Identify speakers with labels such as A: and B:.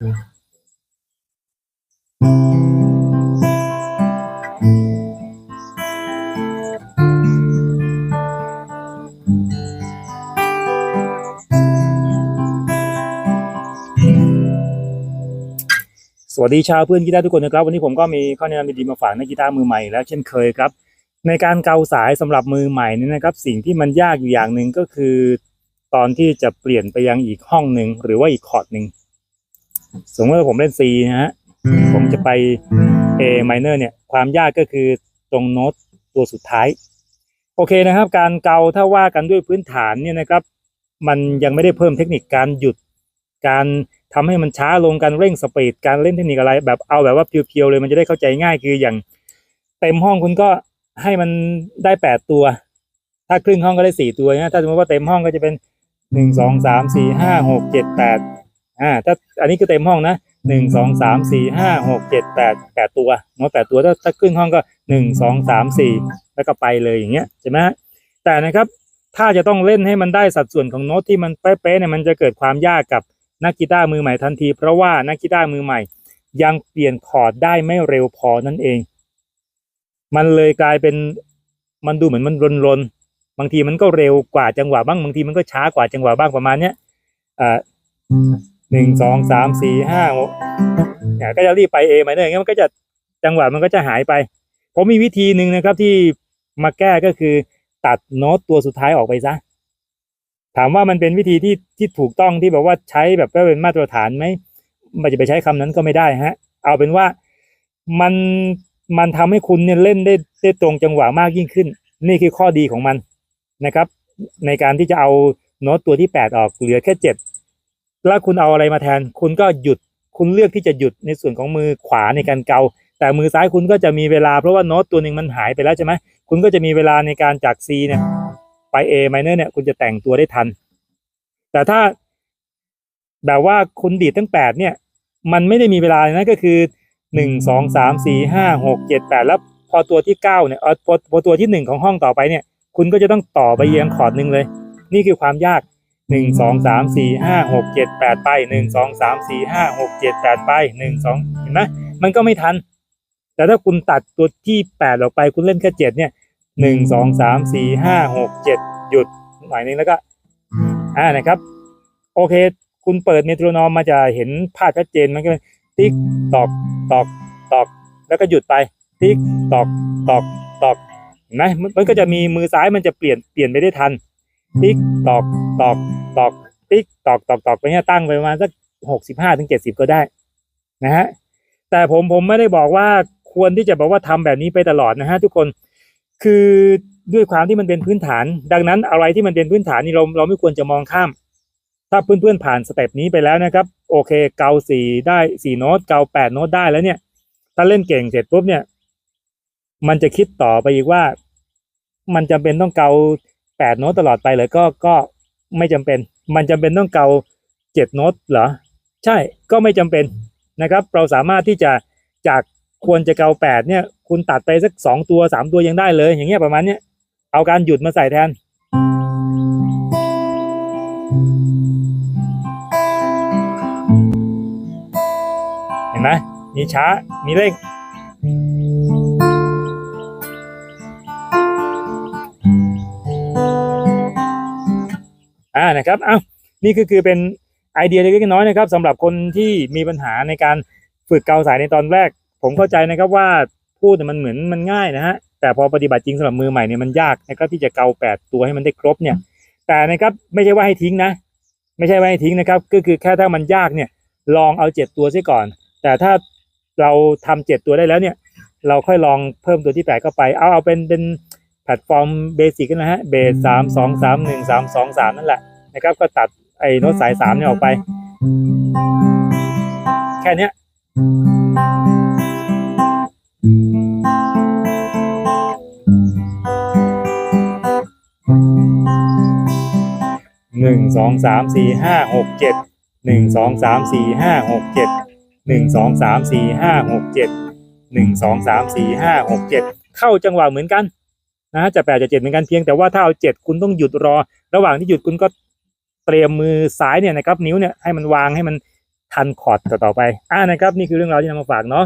A: สวัสดีชาวเพื่อนกีตาร์ทุกคนนะครับ วันนี้ผมก็มีข้อแนะนำดีๆมาฝากนักกีตาร์มือใหม่แล้วเช่นเคยครับ ในการเกาสายสำหรับมือใหม่นี่นะครับ สิ่งที่มันยากอยู่อย่างหนึ่งก็คือ ตอนที่จะเปลี่ยนไปยังอีกห้องหนึ่งหรือว่าอีกคอร์ดหนึ่ง สมมติว่าผมเล่น C นะฮะผมจะไป A minor เนี่ย ความยากก็คือตรงโน้ตตัวสุดท้าย โอเคนะครับ การเกาถ้าว่ากันด้วยพื้นฐานเนี่ยนะครับ มันยังไม่ได้เพิ่มเทคนิคการหยุด การทำให้มันช้าลงการเร่งสปีดการเล่นเทคนิคอะไร แบบเอาแบบว่าเพียวๆเลยมันจะได้เข้าใจง่ายคืออย่างเต็มห้องคุณก็ให้มันได้แปดตัว ถ้าครึ่งห้องก็ได้สี่ตัวนะถ้าสมมติว่าเต็มห้องก็จะเป็นหนึ่งสองสามสี่ห้าหกเจ็ดแปด อ่าถ้าอันนี้คือเต็มห้องนะหนึ่งสองสามสี่ห้าหกเจ็ดแปดแปดตัวโน้ตแปดตัวถ้าถ้าครึ่งห้องก็หนึ่งสองสามสี่แล้วก็ไปเลยอย่างเงี้ยใช่ไหมแต่นะครับถ้าจะต้องเล่นให้มันได้สัดส่วนของโน้ตที่มันเป๊ะๆเนี่ยมันจะเกิดความยากกับนักกีตาร์มือใหม่ทันที เพราะว่านักกีตาร์มือใหม่ ยังเปลี่ยนคอร์ดได้ไม่เร็วพอนั่นเอง มันเลยกลายเป็นมันดูเหมือนมันรนรนๆบางทีมันก็เร็วกว่าจังหวะบ้างบางทีมันก็ช้ากว่าจังหวะบ้างประมาณเนี้ยอ่า หนึ่งสองสามสี่ห้าหกเนี่ยก็จะรีบไปเอมาเนอร์อย่างเงี้ยมันก็จะจังหวะมันก็จะหายไป ผมมีวิธีหนึ่งนะครับที่มาแก้ก็คือตัดโน้ตตัวสุดท้ายออกไปซะ ถามว่ามันเป็นวิธีที่ที่ถูกต้องที่แบบว่าใช้แบบว่าเป็นมาตรฐานไหมมันจะไปใช้คำนั้นก็ไม่ได้ฮะ เอาเป็นว่ามันมันทำให้คุณเนี่ยเล่นได้ได้ตรงจังหวะมากยิ่งขึ้น นี่คือข้อดีของมันนะครับ ในการที่จะเอาโน้ตตัวที่แปดออกเหลือแค่เจ็ด แล้วคุณเอาอะไรมาแทน คุณก็หยุดคุณเลือกที่จะหยุดในส่วนของมือขวาในการเกา แต่มือซ้ายคุณก็จะมีเวลาเพราะว่าโน้ตตัวหนึ่งมันหายไปแล้วใช่ไหมคุณก็จะมีเวลาในการจาก C เนี่ยไป A minor เนี่ยคุณจะแต่งตัวได้ทัน แต่ถ้าแบบว่าคุณดีดตั้งแปดเนี่ย มันไม่ได้มีเวลานะก็คือหนึ่งสองสามสี่ห้าหกเจ็ดแปดแล้วพอตัวที่เก้าเนี่ยเออพอพอตัวที่หนึ่งของห้องต่อไปเนี่ย คุณก็จะต้องต่อไปเยียงคอร์ดหนึ่งเลย นี่คือความยาก หนึ่งสองสามสี่ห้าหกเจ็ดแปดไปหนึ่งสองสามสี่ห้าหกเจ็ดแปดไปหนึ่งสองเห็นไหมมันก็ไม่ทัน แต่ถ้าคุณตัดตัวที่แปดออกไปคุณเล่นแค่เจ็ดเนี่ยหนึ่งสองสามสี่ห้าหกเจ็ดหยุดหน่อยนึงแล้วก็อ่านะครับ โอเค คุณเปิดเมโทรนอมมาจะเห็นภาพชัดเจนมันก็ติ๊กตอกตอกตอก แล้วก็หยุดไป ติ๊กตอกตอกตอกเห็นไหมมันมันก็จะมีมือซ้ายมันจะเปลี่ยนเปลี่ยนไปได้ทัน ติ๊กตอกตอก ตอกติ๊กตอกตอกตอกไปเนี่ยตั้งไปประมาณสักหกสิบห้าถึงเจ็ดสิบก็ได้นะฮะแต่ผมผมไม่ได้บอกว่าควรที่จะบอกว่าทำแบบนี้ไปตลอดนะฮะทุกคนคือด้วยความที่มันเป็นพื้นฐาน ดังนั้นอะไรที่มันเป็นพื้นฐานนี่เราเราไม่ควรจะมองข้าม ถ้าเพื่อนๆผ่านสเต็ปนี้ไปแล้วนะครับ โอเค เกาสี่ได้สี่โน้ตเกาแปดโน้ตได้แล้วเนี่ย ถ้าเล่นเก่งเสร็จปุ๊บเนี่ย มันจะคิดต่อไปอีกว่า มันจำเป็นต้องเกาแปดโน้ตตลอดไปเลยก็ก็ ไม่จำเป็น มันจำเป็นต้องเกาเจ็ดโน้ตเหรอ ใช่ก็ไม่จำเป็นนะครับ เราสามารถที่จะจากควรจะเกาแปดเนี่ยคุณตัดไปสักสองตัวสามตัวยังได้เลย อย่างเงี้ยประมาณเนี้ยเอาการหยุดมาใส่แทน เห็นไหมมีช้ามีเร่ง อ่านะครับเอ้านี่ก็คือเป็นไอเดียเล็กๆน้อยๆนะครับสำหรับคนที่มีปัญหาในการฝึกเกาสายในตอนแรก ผมเข้าใจนะครับว่าพูดเนี่ยมันเหมือนมันง่ายนะฮะแต่พอปฏิบัติจริงสำหรับมือใหม่เนี่ยมันยากนะครับที่จะเกาแปดตัวให้มันได้ครบเนี่ย แต่นะครับไม่ใช่ว่าให้ทิ้งนะ ไม่ใช่ว่าให้ทิ้งนะครับ ก็คือแค่ถ้ามันยากเนี่ยลองเอาเจ็ดตัวซะก่อน แต่ถ้าเราทำเจ็ดตัวได้แล้วเนี่ย เราค่อยลองเพิ่มตัวที่แปดเข้าไป เอาเอาเป็นเป็นแพลตฟอร์มเบสิกนะฮะเบสสามสองสามหนึ่งสามสองสามนั่นแหละ นะครับ ก็ตัดไอ้โน้ตสายสามเนี่ยออกไป แค่นี้หนึ่งสองสามสี่ห้าหกเจ็ดหนึ่งสองสามสี่ห้าหกเจ็ดหนึ่งสองสามสี่ห้าหกเจ็ดหนึ่งสองสามสี่ห้าหกเจ็ดเข้าจังหวะเหมือนกันนะฮะจะแปดจะเจ็ดเหมือนกันเพียงแต่ว่าถ้าเอาเจ็ดคุณต้องหยุดรอ ระหว่างที่หยุดคุณก็ ตรียมมือซ้ายเนี่ยนะครับนิ้วเนี่ยให้มันวางให้มันทันคอร์ดต่อๆไปอ่านะครับนี่คือเรื่องราวที่นำมาฝากเนาะ